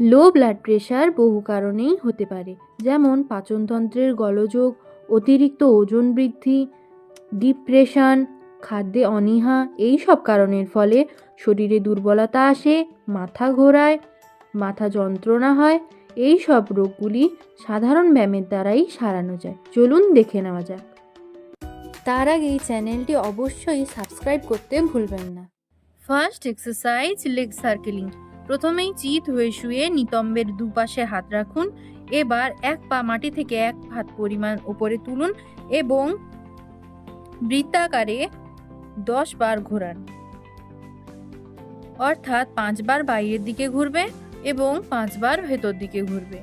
Low blood pressure বহু কারণেই হতে পারে। যেমন পাচনতন্ত্রের গোলযোগ, অতিরিক্ত ওজন বৃদ্ধি ডিপ্রেশন খাদ্যে অনীহা, এই সব কারণের ফলে শরীরে দুর্বলতা আসে, মাথা ঘোরায়, মাথা যন্ত্রণা হয়, এই সব রোগগুলি সাধারণ ব্যায়ামের দ্বারাই সারানো যায়। চলুন দেখে নেওয়া যাক। তার আগে এই চ্যানেলটি অবশ্যই সাবস্ক্রাইব করতে ভুলবেন না। First exercise leg circling. প্রথমেই চিত হয়ে শুয়ে নিতম্বের দুপাশে হাত রাখুন, এবার এক পা মাটি থেকে এক হাত পরিমাণ উপরে তুলুন এবং বৃত্তাকারে দশ বার ঘোরান। অর্থাৎ পাঁচবার বাইরের দিকে ঘুরবে এবং পাঁচবার ভেতর দিকে ঘুরবে।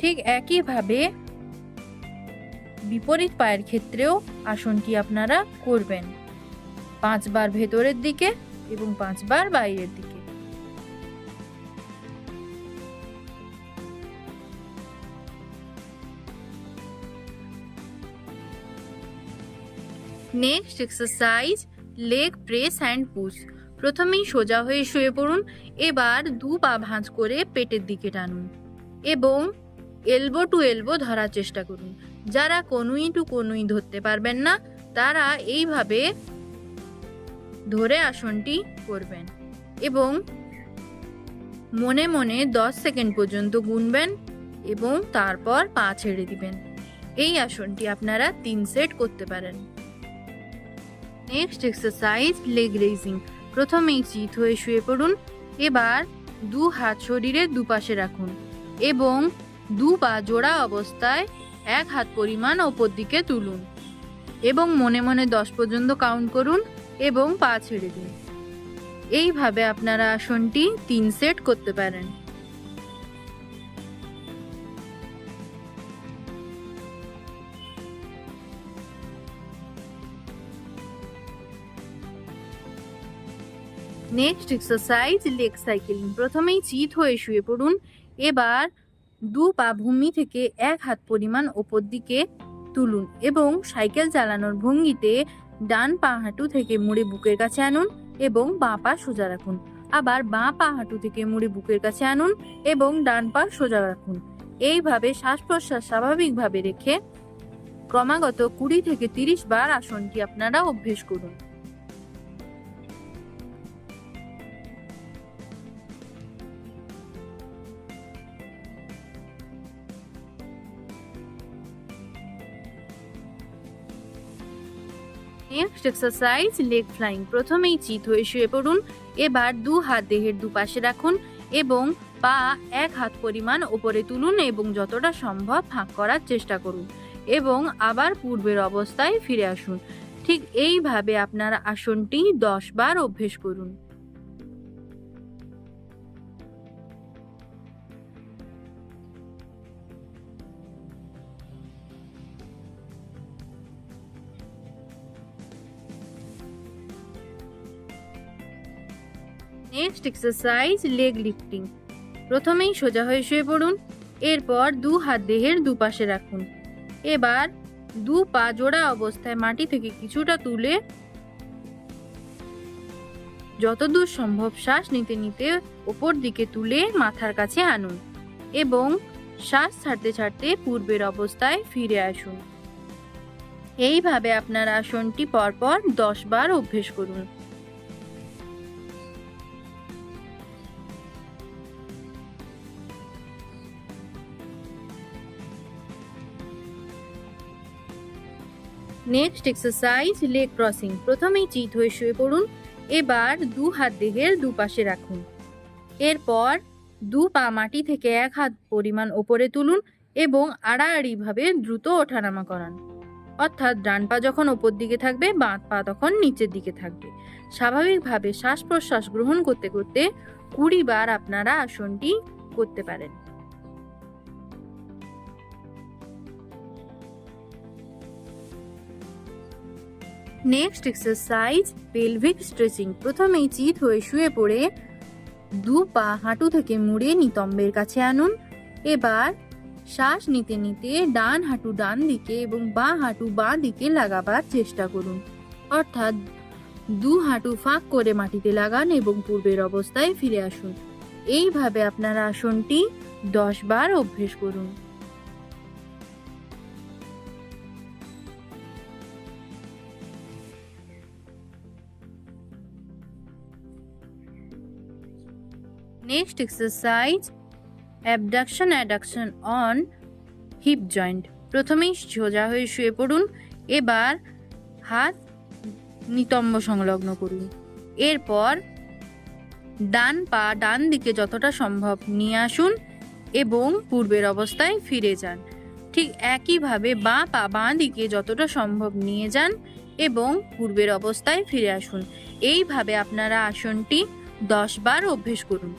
ঠিক একইভাবে বিপরীত পায়ের ক্ষেত্রেও আসনটি আপনারা করবেন। পাঁচবার ভেতরের দিকে এবং পাঁচবার বাইরের দিকে। Next exercise, leg press and push. প্রথমেই সোজা হয়ে শুয়ে পড়ুন, এবার দু পা ভাঁজ করে পেটের দিকে টানুন এবং এলবো টু এলবো ধরার চেষ্টা করুন। যারা কনুই টু কনুই ধরতে পারবেন না, তারা এইভাবে ধরে আসনটি করবেন এবং মনে মনে দশ সেকেন্ড পর্যন্ত গুনবেন এবং তারপর পা ছেড়ে দিবেন। এই আসনটি আপনারা তিন সেট করতে পারেন। নেক্সট এক্সারসাইজ, লেগ রেজিং প্রথমেই চিত হয়ে শুয়ে পড়ুন। এবার দু হাত শরীরের দুপাশে রাখুন এবং দু পা জোড়া অবস্থায় এক হাত পরিমাণ ওপর দিকে তুলুন এবং মনে মনে দশ পর্যন্ত কাউন্ট করুন এবং পা ছেড়ে দিন। এইভাবে আপনারা আসনটি তিন সেট করতে পারেন। নেক্সট এক্সারসাইজ লেগ সাইকেলিং প্রথমেই চিত হয়ে শুয়ে পড়ুন। এবার দু পা ভূমি থেকে এক হাত পরিমাণ ওপর দিকে তুলুন এবং সাইকেল চালানোর ভঙ্গিতে ডান পা হাঁটু থেকে মুড়ে বুকের কাছে আনুন এবং বাঁ পা সোজা রাখুন। আবার বাঁ পা হাঁটু থেকে মুড়ে বুকের কাছে আনুন এবং ডান পা সোজা রাখুন। এইভাবে শ্বাস প্রশ্বাস স্বাভাবিকভাবে রেখে ক্রমাগত কুড়ি থেকে তিরিশ বার আসনটি আপনারা অভ্যেস করুন। নেক্সট এক্সারসাইজ লেগ ফ্লাইং প্রথমেই চিত হয়ে শুয়ে পড়ুন। এবার দু হাত দেহের দুপাশে রাখুন এবং পা এক হাত পরিমাণ ওপরে তুলুন এবং যতটা সম্ভব ফাঁক করার চেষ্টা করুন এবং আবার পূর্বের অবস্থায় ফিরে আসুন। ঠিক এইভাবে আপনার আসনটি দশ বার অভ্যেস করুন। নেক্সট এক্সারসাইজ লেগ লিফটিং প্রথমেই সোজা হয়ে শুয়ে পড়ুন, এরপর দু হাত দেহের দুপাশে রাখুন। এবার দু পা জোড়া অবস্থায় মাটি থেকে কিছুটা তুলে যতদূর সম্ভব শ্বাস নিতে নিতে ওপর দিকে তুলে মাথার কাছে আনুন এবং শ্বাস ছাড়তে ছাড়তে পূর্বের অবস্থায় ফিরে আসুন। এইভাবে আপনার আসনটি পরপর দশ বার অভ্যেস করুন। নেক্সট এক্সারসাইজ লেগ ক্রসিং প্রথমেই চিত হয়ে শুয়ে পড়ুন। এবার দু হাত দেহের দুপাশে রাখুন। এরপর দু পা মাটি থেকে এক হাত পরিমাণ ওপরে তুলুন এবং আড়াআড়িভাবে দ্রুত ওঠানামা করান। অর্থাৎ ডান পা যখন ওপর দিকে থাকবে, বাঁ পা তখন নিচের দিকে থাকবে। স্বাভাবিকভাবে শ্বাস প্রশ্বাস গ্রহণ করতে করতে কুড়ি বার আপনারা আসনটি করতে পারেন। নেক্সট এক্সারসাইজ পেলভিক স্ট্রেচিং প্রথমেই চিত হয়ে শুয়ে পড়ে দু পা হাঁটু থেকে মুড়ে নিতম্বের কাছে আনুন। এবার শ্বাস নিতে নিতে ডান হাঁটু ডান দিকে এবং বাঁ হাঁটু বাঁ দিকে লাগাবার চেষ্টা করুন। অর্থাৎ দু হাঁটু ফাঁক করে মাটিতে লাগান এবং পূর্বের অবস্থায় ফিরে আসুন। এইভাবে আপনার আসনটি দশ বার অভ্যেস করুন। Next exercise abduction adduction on hip joint প্রথমেই সোজা হয়ে শুয়ে পড়ুন। এবার হাত নিতম্ব সংলগ্ন করুন। এরপর ডান পা ডান দিকে যতটা সম্ভব নিয়ে আসুন এবং পূর্বের অবস্থায় ফিরে যান। ঠিক একইভাবে বাঁ পা বাঁ দিকে যতটা সম্ভব নিয়ে যান এবং পূর্বের অবস্থায় ফিরে আসুন। এইভাবে আপনারা আসনটি দশ বার অভ্যেস করুন।